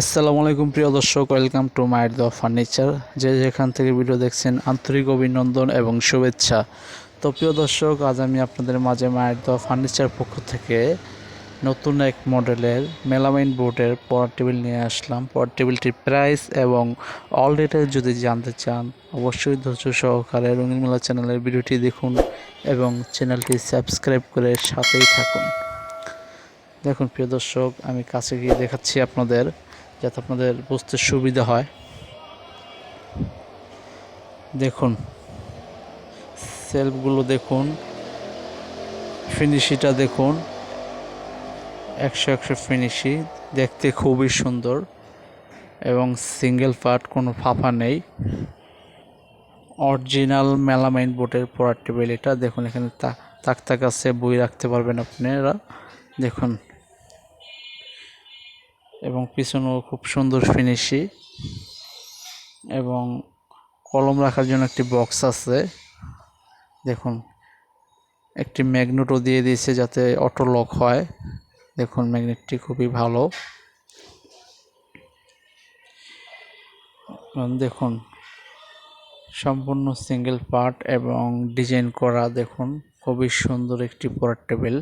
আসসালামু আলাইকুম, প্রিয় দর্শক। ওয়েলকাম টু মাইট দ্য ফার্নিচার যে যেখান থেকে ভিডিও দেখছেন, আন্তরিক অভিনন্দন এবং শুভেচ্ছা। তো প্রিয় দর্শক, আজ আমি আপনাদের মাঝে মাইট দ্য ফার্নিচার পক্ষ থেকে নতুন এক মডেলের মেলামাইন বোর্ডের পড়ার টেবিল নিয়ে আসলাম। পড়ার টেবিলটির প্রাইস এবং অল ডিটেল যদি জানতে চান, অবশ্যই ধৈর্য সহকারে রঙিন মেলা চ্যানেলের ভিডিওটি দেখুন এবং চ্যানেলটি সাবস্ক্রাইব করে সাথেই থাকুন। দেখুন, প্রিয় দর্শক, আমি কাছে গিয়ে দেখাচ্ছি আপনাদের যাতে আপনাদের বুঝতে সুবিধা হয়। দেখুন, সেলফগুলো দেখুন, ফিনিশিটা দেখুন, একশো একশো ফিনিশি, দেখতে খুবই সুন্দর এবং সিঙ্গেল পার্ট কোনো ফাঁপা নেই। অরিজিনাল মেলামাইন বোর্ডের পড়ার টেবিল এটা। দেখুন, এখানে তাক তাক আছে, বই রাখতে পারবেন আপনারা। দেখুন এবং পিছনেও খুব সুন্দর ফিনিশি এবং কলম রাখার জন্য একটি বক্স আছে। দেখুন, একটি ম্যাগনেটও দিয়ে দিয়েছে যাতে অটো লক হয়। দেখুন ম্যাগনেটটি খুবই ভালো। দেখুন, সম্পূর্ণ সিঙ্গেল পার্ট এবং ডিজাইন করা, দেখুন, খুবই সুন্দর একটি পড়ার টেবিল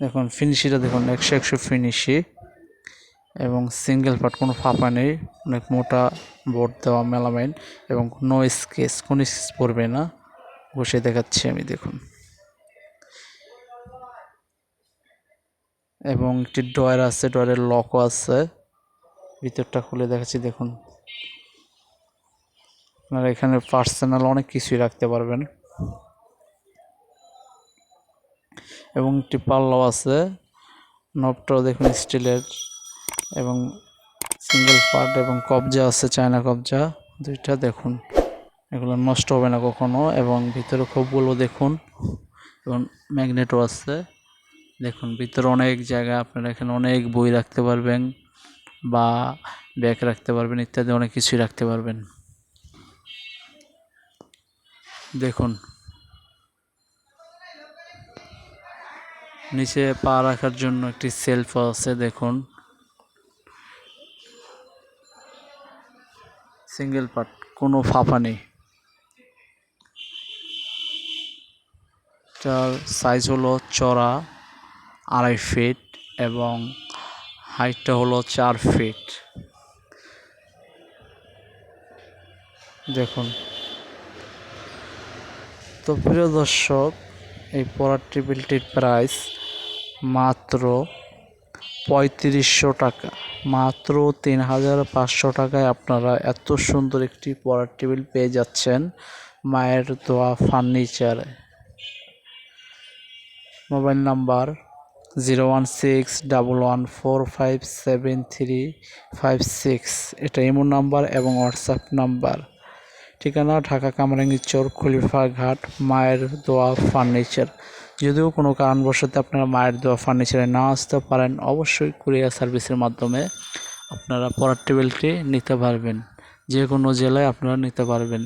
দেখুন ফিনিশিটা দেখুন, একশো একশো ফিনিশি এবং সিঙ্গেল পার্ট কোনো ফাঁপা নেই, অনেক মোটা বোর্ড দেওয়া মেলামাইন এবং নো স্কেচ কোনো স্কেচ পড়বে না। বসে দেখাচ্ছি আমি, দেখুন। এবং একটি ডয়ার আছে ডয়ারের লকও আছে। ভিতরটা খুলে দেখাচ্ছি, দেখুন। আপনারা এখানে পার্সোনাল অনেক কিছুই রাখতে পারবেন। এবং একটি পাল্লাও আছে। নবটাও দেখুন স্টিলের এবং সিঙ্গেল পার্ট এবং কবজা আছে, চায়না কবজা। দুইটা দেখুন। এগুলো নষ্ট হবে না কখনো এবং ভিতরে খোপগুলো দেখুন। এবং ম্যাগনেটও আছে। দেখুন, ভিতরে অনেক জায়গা, আপনারা এখানে অনেক বই রাখতে পারবেন বা ব্যাগ রাখতে পারবেন ইত্যাদি, অনেক কিছুই রাখতে পারবেন। দেখুন নিচে পা রাখার জন্য একটি সেলফ আছে, দেখুন। সিঙ্গেল পার্ট, কোনো ফাঁপা নেই। এটার সাইজ হলো চড়া, আড়াই ফিট, এবং হাইটটা হলো চার ফিট। দেখুন। তো প্রিয় দর্শক, এই পড়ার টেবিলটির প্রাইস মাত্র পঁয়ত্রিশশো টাকা। মাত্র তিন হাজার পাঁচশো টাকায় আপনারা এত সুন্দর একটি পড়ার টেবিল পেয়ে যাচ্ছেন মায়ের দোয়া ফার্নিচারে। Mobile number zero one six double one four five seven three five six. এটা এমন নাম্বার এবং হোয়াটসঅ্যাপ নাম্বার। ঠিকানা ঢাকা কামরাঙ্গি চর খলিফা ঘাট মায়ের দোয়া ফার্নিচার। যদিও কোনো কারণবশত আপনারা মায়ের দোয়া ফার্নিচারে না আসতে পারেন, অবশ্যই কুরিয়ার সার্ভিসের মাধ্যমে আপনারা পড়ার টেবিলটি নিতে পারবেন। যে কোনো জেলায় আপনারা নিতে পারবেন।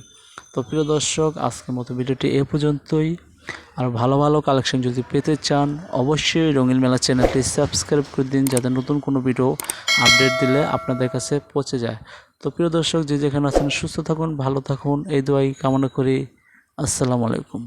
তো প্রিয় দর্শক, আজকের মতো ভিডিওটি এ পর্যন্তই। আর ভালো ভালো কালেকশন যদি পেতে চান, অবশ্যই রঙিন মেলা চ্যানেলটি সাবস্ক্রাইব করে দিন, যাতে নতুন কোনো ভিডিও আপডেট দিলে আপনাদের কাছে পৌঁছে যায়। তো প্রিয় দর্শক, যে যেখানে আছেন, সুস্থ থাকুন, ভালো থাকুন। এই দোয়াই কামনা করি। আসসালামু আলাইকুম।